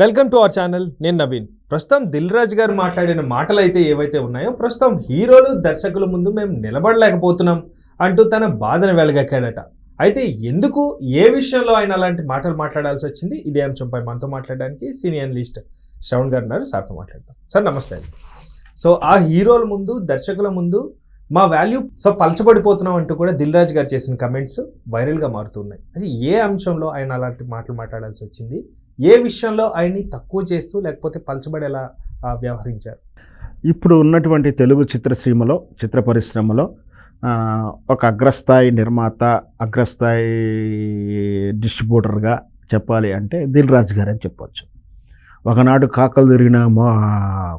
Welcome to our channel నేను నవీన్. ప్రస్తుతం దిల్ రాజు గారు మాట్లాడిన మాటలు అయితే ఏవైతే ఉన్నాయో ప్రస్తుతం హీరోలు దర్శకుల ముందు మేము నిలబడలేకపోతున్నాం అంటూ తన బాధను వెలగక్కాడట. అయితే ఎందుకు ఏ విషయంలో ఆయన అలాంటి మాటలు మాట్లాడాల్సి వచ్చింది? ఇదే అంశంపై మనతో మాట్లాడడానికి సీనియర్ అనలిస్ట్ శ్రవణ్ గారు ఉన్నారు. సార్తో మాట్లాడతాం సార్ నమస్తే అండి. సో ఆ హీరోల ముందు దర్శకుల ముందు మా వాల్యూ సో పలచబడిపోతున్నాం అంటూ కూడా దిల్ రాజు గారు చేసిన కమెంట్స్ వైరల్గా మారుతున్నాయి అది ఏ అంశంలో ఆయన అలాంటి మాటలు మాట్లాడాల్సి వచ్చింది? ఏ విషయంలో ఆయన్ని తక్కువ చేస్తూ లేకపోతే పలచబడేలా వ్యవహరించారు? ఇప్పుడు ఉన్నటువంటి తెలుగు చిత్రసీమలో చిత్ర పరిశ్రమలో ఒక అగ్రస్థాయి నిర్మాత అగ్రస్థాయి డిస్ట్రిబ్యూటర్గా చెప్పాలి అంటే దిల్ రాజు గారు అని చెప్పొచ్చు. ఒకనాడు కాకలు తిరిగిన మా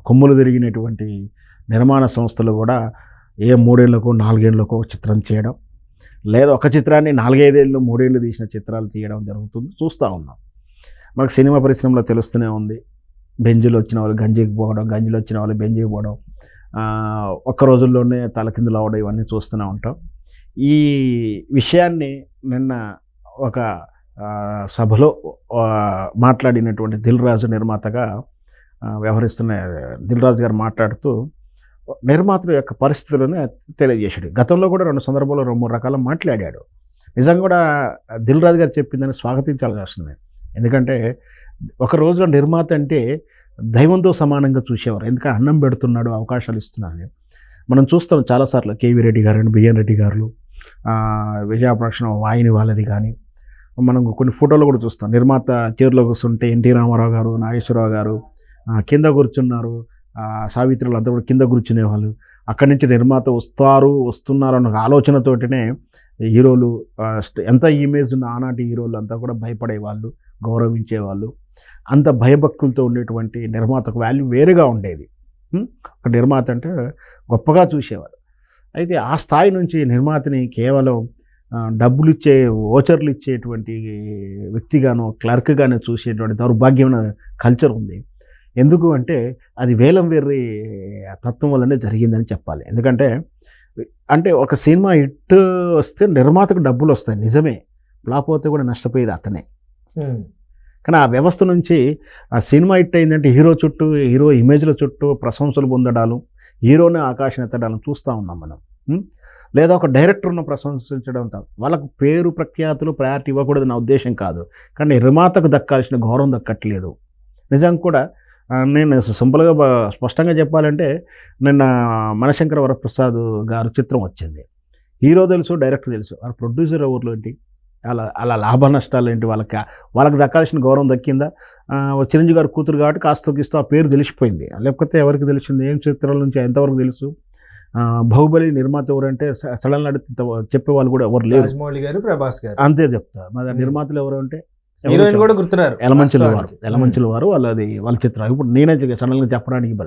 కొమ్ములు తిరిగినటువంటి నిర్మాణ సంస్థలు కూడా ఏ మూడేళ్ళకు నాలుగేళ్ళకు ఒక చిత్రం చేయడం లేదా ఒక చిత్రాన్ని నాలుగైదేళ్ళు మూడేళ్ళు తీసిన చిత్రాలు తీయడం జరుగుతుంది చూస్తూ ఉన్నాం. మనకు సినిమా పరిశ్రమలో తెలుస్తూనే ఉంది. బెంజీలు వచ్చిన వాళ్ళు గంజికి పోవడం గంజీలు వచ్చిన వాళ్ళు బెంజీకి పోవడం ఒక్క రోజుల్లోనే తలకిందులు అవడం ఇవన్నీ చూస్తూనే ఉంటాం. ఈ విషయాన్ని నిన్న ఒక సభలో మాట్లాడినటువంటి దిల్ రాజు నిర్మాతగా వ్యవహరిస్తున్న దిల్ రాజు గారు మాట్లాడుతూ నిర్మాతల యొక్క పరిస్థితులను తెలియజేశాడు. గతంలో కూడా రెండు సందర్భాల్లో రెండు మూడు రకాల మాట్లాడాడు. నిజంగా కూడా దిల్ రాజు గారు చెప్పిందని స్వాగతించాల్సి వస్తుంది. ఎందుకంటే ఒక రోజులో నిర్మాత అంటే దైవంతో సమానంగా చూసేవారు. ఎందుకంటే అన్నం పెడుతున్నాడు అవకాశాలు ఇస్తున్నాడు. మనం చూస్తాం చాలాసార్లు కేవీ రెడ్డి గారు బిఎన్ రెడ్డి గారు విజయ ప్రొడక్షన్ వాయిని వాళ్ళది కానీ మనం కొన్ని ఫోటోలు కూడా చూస్తాం. నిర్మాత చీరలో కూర్చుంటే ఎన్టీ రామారావు గారు నాగేశ్వరరావు గారు కింద కూర్చున్నారు సావిత్రులు అంతా కూడా కింద కూర్చునేవాళ్ళు. అక్కడి నుంచి నిర్మాత వస్తారు వస్తున్నారు అన్న ఆలోచనతోటినే హీరోలు ఎంత ఇమేజ్ ఉన్న ఆనాటి హీరోలు అంతా కూడా భయపడేవాళ్ళు. గౌరవించేవాళ్ళు. అంత భయభక్తులతో ఉండేటువంటి నిర్మాతకు వాల్యూ వేరుగా ఉండేది. ఒక నిర్మాత అంటే గొప్పగా చూసేవారు. అయితే ఆ స్థాయి నుంచి నిర్మాతని కేవలం డబ్బులు ఇచ్చే ఓచర్లు ఇచ్చేటువంటి వ్యక్తిగానో క్లర్క్గానో చూసేటువంటి దౌర్భాగ్యమైన కల్చర్ ఉంది. ఎందుకు అంటే అది వేలం వేర్రి తత్వం వల్లనే జరిగిందని చెప్పాలి. ఎందుకంటే అంటే ఒక సినిమా హిట్ వస్తే నిర్మాతకు డబ్బులు వస్తాయి నిజమే. ఫ్లాప్ అవుతే కూడా నష్టపోయేది అతనే. కానీ ఆ వ్యవస్థ నుంచి ఆ సినిమా హిట్ అయిందంటే హీరో చుట్టూ హీరో ఇమేజ్ల చుట్టూ ప్రశంసలు పొందడాలు హీరోని ఆకాశం ఎత్తడాలను చూస్తూ ఉన్నాం మనం. లేదా ఒక డైరెక్టర్ను ప్రశంసించడం వాళ్ళకు పేరు ప్రఖ్యాతులు ప్రయారిటీ ఇవ్వకూడదు నా ఉద్దేశం కాదు. కానీ నిర్మాతకు దక్కాల్సిన గౌరవం దక్కట్లేదు. నిజం కూడా నేను సింపుల్గా స్పష్టంగా చెప్పాలంటే నిన్న మనశంకర వరప్రసాద్ గారు చిత్రం వచ్చింది. హీరో తెలుసు డైరెక్టర్ తెలుసు. ఆ ప్రొడ్యూసర్ ఎవరు ఏంటి? అలా అలా లాభ నష్టాలు ఏంటి? వాళ్ళకి వాళ్ళకి దక్కాల్సిన గౌరవం దక్కిందా? చిరంజీవి గారి కూతురు కాబట్టి కాస్త గీస్తూ ఆ పేరు తెలిసిపోయింది. లేకపోతే ఎవరికి తెలిసింది? ఏం చిత్రాల నుంచి ఎంతవరకు తెలుసు? బాహుబలి నిర్మాత ఎవరంటే సడన్ అడిగితే చెప్పే వాళ్ళు కూడా ఎవరు లేరు. రాజమౌళి గారు ప్రభాస్ గారు. అంతే చెప్తా. మరి. నిర్మాతలు ఎవరు అంటే హీరోయిన్. కూడా గుర్తున్నారు. ఎలమంచుల వారు. ఎలమంచుల వారు వాళ్ళది వాళ్ళ చిత్రం. ఇప్పుడు నేనే సడన్గా చెప్పడానికి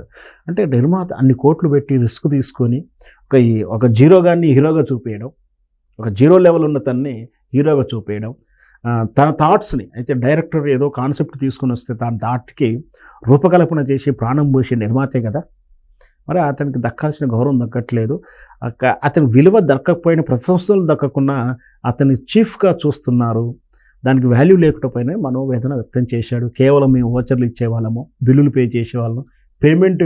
అంటే నిర్మాత అన్ని కోట్లు పెట్టి రిస్క్ తీసుకొని ఒక ఒక జీరో గాన్ని హీరోగా చూపేయడం ఒక జీరో లెవెల్ ఉన్న తన్ని హీరోగా చూపేయడం. తన థాట్స్ని అయితే డైరెక్టర్ ఏదో కాన్సెప్ట్ తీసుకుని వస్తే తన థాట్కి రూపకల్పన చేసి ప్రాణం పోసే నిర్మాతే కదా. మరి అతనికి దక్కాల్సిన గౌరవం దక్కట్లేదు. అతని విలువ దక్కకపోయిన ప్రశంసలు దక్కకుండా అతన్ని చీఫ్గా చూస్తున్నారు. దానికి వాల్యూ లేకపోయినా మనోవేదన వ్యక్తం చేశాడు. కేవలం మేము ఓచర్లు ఇచ్చేవాళ్ళము బిల్లులు పే చేసేవాళ్ళం పేమెంట్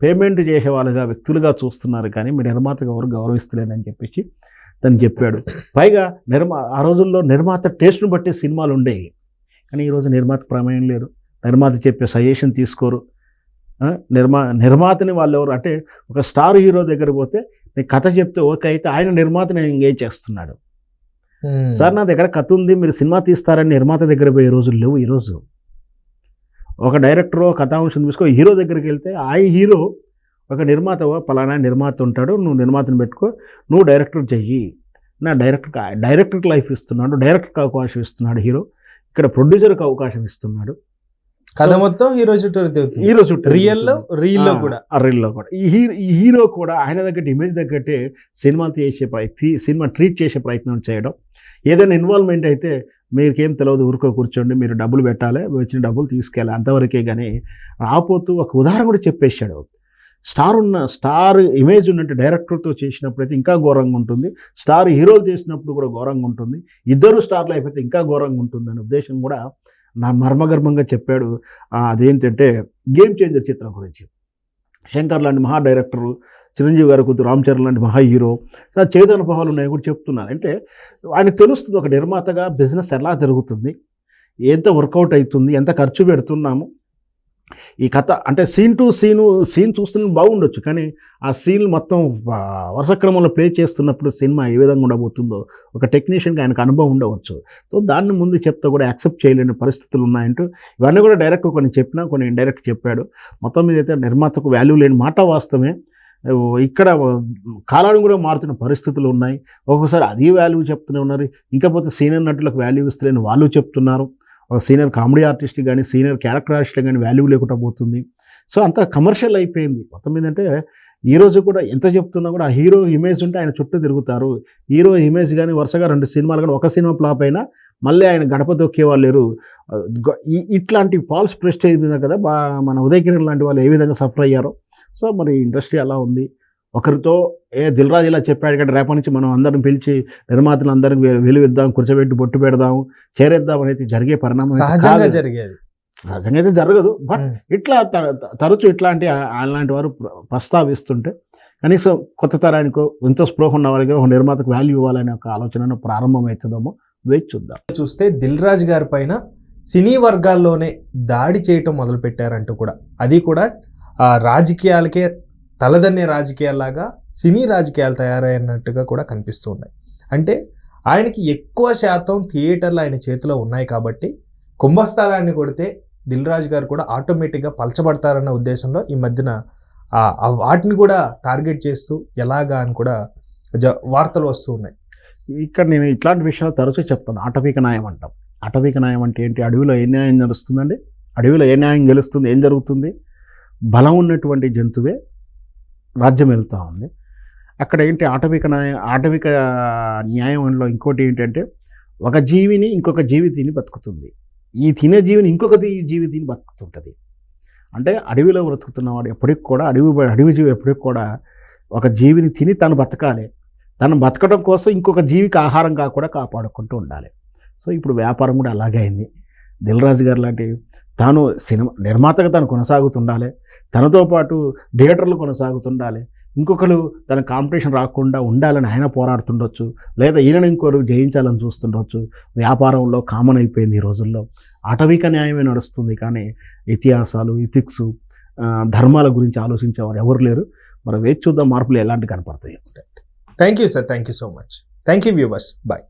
పేమెంట్ చేసేవాళ్ళుగా వ్యక్తులుగా చూస్తున్నారు కానీ మీ నిర్మాతగా ఎవరు గౌరవిస్తలేనని చెప్పేసి తను చెప్పాడు. పైగా నిర్మా ఆ రోజుల్లో నిర్మాత టేస్ట్ను బట్టి సినిమాలు ఉండేవి. కానీ ఈరోజు నిర్మాత ప్రమేయం లేదు. నిర్మాత చెప్పే సజెషన్ తీసుకోరు. నిర్మా నిర్మాతని వాళ్ళు ఎవరు అంటే ఒక స్టార్ హీరో దగ్గర పోతే నీ కథ చెప్తే ఓకే అయితే ఆయన నిర్మాతని ఎంగేజ్ చేస్తున్నాడు. సార్ నా దగ్గర కథ ఉంది మీరు సినిమా తీస్తారని నిర్మాత దగ్గర పోయే రోజులు లేవు ఈరోజు. ఒక డైరెక్టర్ కథాంశం తీసుకో హీరో దగ్గరికి వెళ్తే ఆ హీరో ఒక నిర్మాత "ఓ, పలానా నిర్మాత ఉంటాడు నువ్వు నిర్మాతను పెట్టుకో నువ్వు డైరెక్టర్ చెయ్యి. నా డైరెక్టర్ డైరెక్టర్కి లైఫ్ ఇస్తున్నాడు డైరెక్టర్కి అవకాశం ఇస్తున్నాడు హీరో. ఇక్కడ ప్రొడ్యూసర్కి అవకాశం ఇస్తున్నాడు. కథ మొత్తం హీరో చుట్టూ. హీరో చుట్టూ రియల్లో రీల్లో కూడా. రీల్లో కూడా. ఈ హీరో ఈ హీరో కూడా ఆయన తగ్గట్టు ఇమేజ్ తగ్గట్టే సినిమా చేసే ప్రయత్నం సినిమా ట్రీట్ చేసే ప్రయత్నం చేయడం. ఏదైనా ఇన్వాల్వ్మెంట్ అయితే మీకేం తెలియదు ఊరుకో కూర్చోండి మీరు డబ్బులు పెట్టాలి వచ్చిన డబ్బులు తీసుకెళ్ళాలి అంతవరకే కానీ ఆపోతూ ఒక ఉదాహరణ కూడా చెప్పేశాడు. స్టార్ ఉన్న స్టార్ ఇమేజ్ ఉన్నట్టు డైరెక్టర్తో చేసినప్పుడు అయితే ఇంకా ఘోరంగా ఉంటుంది. స్టార్ హీరోలు చేసినప్పుడు కూడా ఘోరంగా ఉంటుంది. ఇద్దరు స్టార్లు అయిపోతే ఇంకా ఘోరంగా ఉంటుంది అనే ఉద్దేశం కూడా నా మర్మగర్భంగా చెప్పాడు. అదేంటంటే గేమ్ చేంజర్ చిత్రం గురించి. శంకర్ లాంటి మహా డైరెక్టరు చిరంజీవి గారి కూతురు రామ్ చరణ్ లాంటి మహా హీరో ఇలా చేదు అనుభవాలు ఉన్నాయి కూడా చెప్తున్నారు. అంటే ఆయనకు తెలుస్తుంది ఒక నిర్మాతగా బిజినెస్ ఎలా జరుగుతుంది ఎంత వర్కౌట్ అవుతుంది ఎంత ఖర్చు పెడుతున్నాము ఈ కథ అంటే సీన్ టు సీను సీన్ చూస్తున్న బాగుండొచ్చు. కానీ ఆ సీన్ మొత్తం వరుస క్రమంలో ప్లే చేస్తున్నప్పుడు సినిమా ఏ విధంగా ఉండబోతుందో ఒక టెక్నీషియన్కి ఆయనకు అనుభవం ఉండవచ్చు. సో దాన్ని ముందు చెప్తే కూడా యాక్సెప్ట్ చేయలేని పరిస్థితులు ఉన్నాయంటూ ఇవన్నీ కూడా డైరెక్ట్ కొన్ని చెప్పినా కొన్ని ఇండైరెక్ట్ చెప్పాడు. మొత్తం మీద అయితే నిర్మాతకు వాల్యూ లేని మాట వాస్తవమే. ఇక్కడ కాలాన్ని కూడా మారుతున్న పరిస్థితులు ఉన్నాయి. ఒక్కొక్కసారి అది వాల్యూ చెప్తూనే ఉన్నారు. ఇంకపోతే సీనియర్ నటులకు వాల్యూ ఇస్తలేని వాళ్ళు చెప్తున్నారు. ఒక సీనియర్ కామెడీ ఆర్టిస్ట్ కానీ సీనియర్ క్యారెక్టర్ ఆర్టిస్ట్ కానీ వాల్యూ లేకుండా పోతుంది. సో అంత కమర్షియల్ అయిపోయింది. మొత్తం ఏంటంటే ఈరోజు కూడా ఎంత చెప్తున్నా కూడా ఆ హీరో ఇమేజ్ ఉంటే ఆయన చుట్టూ తిరుగుతారు. హీరో ఇమేజ్ కానీ వరుసగా రెండు సినిమాలు కానీ ఒక సినిమా ఫ్లాప్ అయినా మళ్ళీ ఆయన గడప దొక్కే వాళ్ళు లేరు. ఇట్లాంటి ఫాల్స్ ప్రెస్టేజ్ మీద కదా బా మన ఉదయగిరి లాంటి వాళ్ళు ఏ విధంగా సఫర్ అయ్యారో. సో మరి ఇండస్ట్రీ అలా ఉంది. ఒకరితో ఏ దిల్రాజ్ ఇలా చెప్పాడు కదా రేపటి నుంచి మనం అందరం పిలిచి నిర్మాతలు అందరికి వెలువిద్దాం కూర్చోబెట్టి బొట్టు పెడదాం చేరేద్దాం అనేది జరిగే పరిణామం సహజంగా. జరిగేది సహజంగా అయితే జరగదు బట్. ఇట్లా తరచు ఇట్లాంటి అలాంటి వారు ప్ర- ప్రస్తావిస్తుంటే కనీసం కొత్త తరానికో ఎంతో స్పృహ ఉన్న వారికి ఒక నిర్మాతకు వాల్యూ ఇవ్వాలనే ఒక ఆలోచన ప్రారంభం అవుతుందేమో వేచి చూద్దాం చూస్తే దిల్ రాజు గారి పైన సినీ వర్గాల్లోనే దాడి చేయటం మొదలు పెట్టారంటూ కూడా అది కూడా రాజకీయాలకే తలదన్నే రాజకీయాల్లాగా సినీ రాజకీయాలు తయారైనట్టుగా కూడా కనిపిస్తూ ఉన్నాయి. అంటే ఆయనకి ఎక్కువ శాతం థియేటర్లు ఆయన చేతిలో ఉన్నాయి కాబట్టి కుంభస్థలాన్ని కొడితే దిల్ రాజు గారు కూడా ఆటోమేటిక్గా పలచబడతారన్న ఉద్దేశంలో ఈ మధ్యన వాటిని కూడా టార్గెట్ చేస్తూ ఎలాగా అని కూడా జ- వార్తలు వస్తూ ఉన్నాయి. ఇక్కడ నేను ఇట్లాంటి విషయాలు తరచూ చెప్తాను అటవిక న్యాయం అంటాం. అటవిక న్యాయం అంటే ఏంటి? అడవిలో ఏ న్యాయం నడుస్తుందండి అడవిలో ఏ న్యాయం గెలుస్తుంది? ఏం జరుగుతుంది? బలం ఉన్నటువంటి జంతువే రాజ్యం వెళ్తూ ఉంది. అక్కడ ఏంటి ఆటవిక న్యాయ ఆటవిక న్యాయంలో ఇంకోటి ఏంటంటే ఒక జీవిని ఇంకొక జీవి తిని బతుకుతుంది. ఈ తినే జీవిని ఇంకొక జీవి తిని బతుకుతుంటుంది. అంటే అడవిలో బ్రతుకుతున్నవాడు ఎప్పటికి కూడా అడవి అడవి జీవి ఎప్పటికి కూడా ఒక జీవిని తిని తను బతకాలి. తను బతకడం కోసం ఇంకొక జీవికి ఆహారం కాకుండా కాపాడుకుంటూ ఉండాలి. సో ఇప్పుడు వ్యాపారం కూడా అలాగే అయింది. దిల్రాజు గారు లాంటి తాను సినిమా నిర్మాతగా తను కొనసాగుతుండాలి. తనతో పాటు థియేటర్లు కొనసాగుతుండాలి. ఇంకొకరు తన కాంపిటీషన్ రాకుండా ఉండాలని ఆయన పోరాడుతుండొచ్చు. లేదా ఈయన ఇంకోరు జయించాలని చూస్తుండొచ్చు. వ్యాపారంలో కామన్ అయిపోయింది ఈ రోజుల్లో. ఆటవిక న్యాయమే నడుస్తుంది కానీ ఇతిహాసాలు ఇథిక్స్ ధర్మాల గురించి ఆలోచించేవారు ఎవరు లేరు. మరి వేచి చూద్దాం మార్పులు ఎలాంటి కనపడతాయి. Thank you sir thank you so much thank you viewers bye